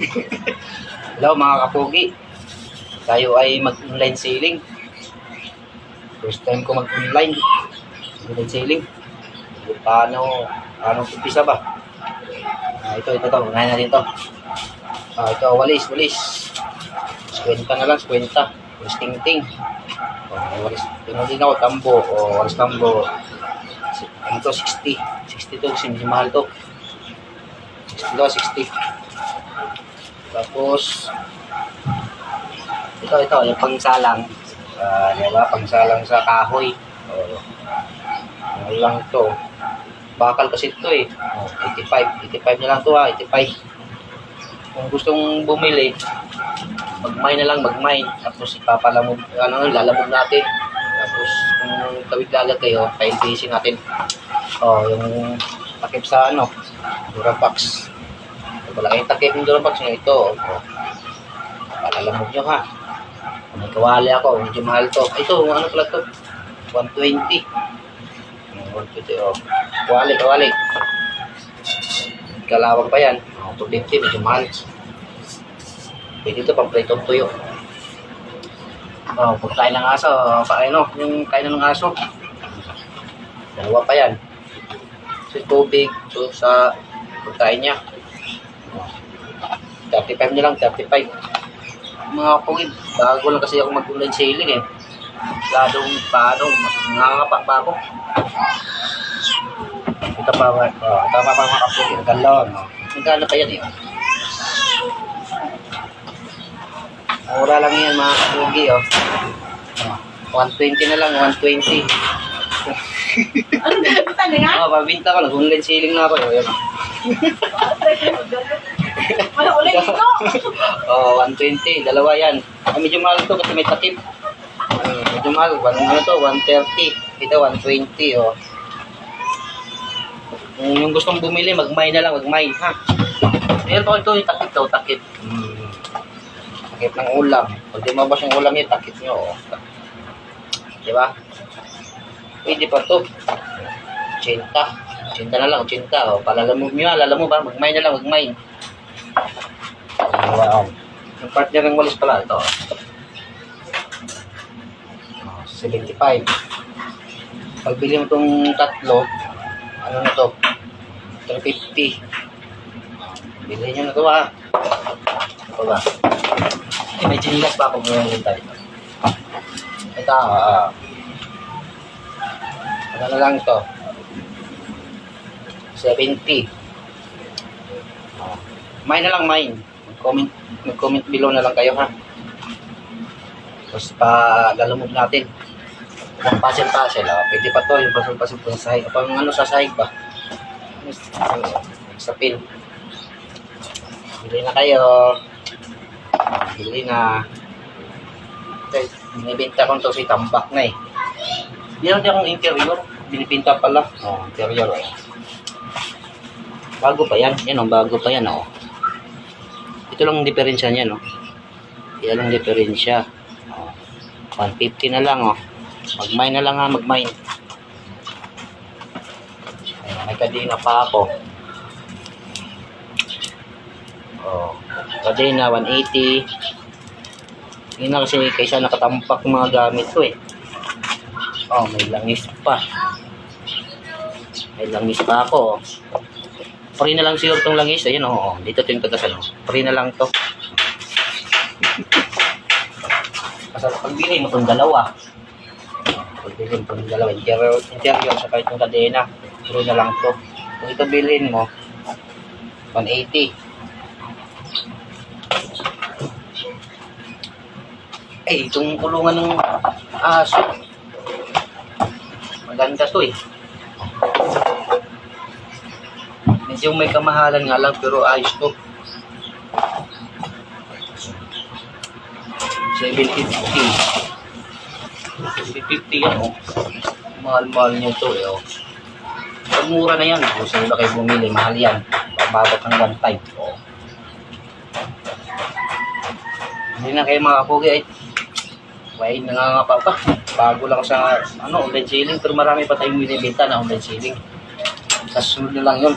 Hello mga kapugi. Tayo ay mag-online selling. First time ko mag-online. Online selling. Paano, paano umpisa ba? Ah, ito, ito, ito. Unahin natin ito. Ah, ito, walis, walis. Kwenta na lang, kwenta. Walis ting-ting. Oh, walis, tingnan din ako, tambo. O, walis tambo. Ano to, 60. 60 to, kasi mahal to. 60 to, 60. Tapos, ito, ito, yung pangsalang. Uh, diba? Pangsalang sa kahoy. Oh, ano lang to. Bakal kasi ito eh. Oh, 85. 85 na lang to ha, 85. Kung gustong bumili, mag-mine na lang, mag-mine. Tapos ipapalamog, ano, lalamog natin. Tapos kung tawid dagat kayo, paintisin natin. Oh, yung takip sa ano, Durapax. Wala kayong takip ng Durapax nyo ito. Palalamog nyo ha. May kawali ako, medyo mahal to. Ito, ano pala to? 120. Hmm, 120, oh. Kawali, kawali. Kalawag pa yan. Oh, 250, medyo mahal. Pwede ito, pang pritong tuyo. Oh, pagkain ng aso, pa, ano, yung kain ng aso. Dalawa pa yan. So, tubig, so, sa pagkain niya. 35 na lang, 35. Mga kapungid, bago lang kasi ako mag-online selling eh. Ladong, paano, nangangapa pa ako. Ito pa, oh, tama pa mga ang galon. Oh. Magkano pa yan eh. Mura lang yan mga kapugi oh. Oh, 120 na lang, 120. Ano ba nga? Oh, pabinta ko, nag-online selling na ako. Oh, yun. Wala ulit ito. Oh, 120, dalawa yan. Ah, medyo mahal to kasi may takip. Hmm, medyo mahal, One- ano to, 130. Ito, 120, oh. Kung yung gustong bumili, mag-mine na lang, mag-mine, ha? Ayan to, ito, yung takip to, takip. Hmm. Takip ng ulam. Pag di mabas yung ulam niya, takip nyo, oh. Di ba? Pwede pa to. 80. 80 na lang, 80. Oh. Palalamog nyo, alalamog ba? Mag-mine na lang, mag-mine. Wow. Yung partner ng walis pala, ito. Oh, 75. Pag bili mo itong tatlo, ano na to? 350. Bili nyo na to ha. Ito ba? Eh, may chinilas pa ako ngayon tayo. Ito, ah. ano na lang ito? 70. Mine na lang, mine. Mag-comment, mag-comment below na lang kayo, ha? Tapos pa lalamog natin. Puzzle-puzzle, ah. Pwede pa to, yung puzzle-puzzle pa sa sahig. Pang ano sa sahig ba? Sa pin. Bili na kayo. Bili na. Okay, binibenta ko to si tambak na eh. Meron din akong interior. Binibenta pala. Oh, interior eh. Bago pa yan. Yan oh, bago pa yan oh. Ito lang ang diferensya niya no. Yan ang diferensya. Oh. 150 na lang oh. Mag-mine na lang ha, mag-mine. Ayan, may kadina pa ako. Oh, kadina 180. Yun na kasi kaysa nakatampak mga gamit ko eh. Oh, may langis pa. May langis pa ako. oh. Free na lang siguro itong langis. Ayun, oo. Dito ito yung tagasal. oh. Free na lang to. Kasi pagbili mo itong dalawa. Pagbili mo itong dalawa. Interior, interior sa kahit yung kadena. Free na lang to. Kung ito bilhin mo, 180. Eh, itong kulungan ng aso. Maganda to eh. Medyo may kamahalan nga lang pero ayos to. 750. 750 yan oh. Mahal-mahal niya to eh oh. Pag mura na yan, kung saan ba kayo bumili, mahal yan. Pababot ng 1.5 oh. Hindi na kayo makapugi ay Why, nangangapa pa. Bago lang sa ano, online selling, pero marami pa tayong binibenta na online selling. Sa sunod na lang yun.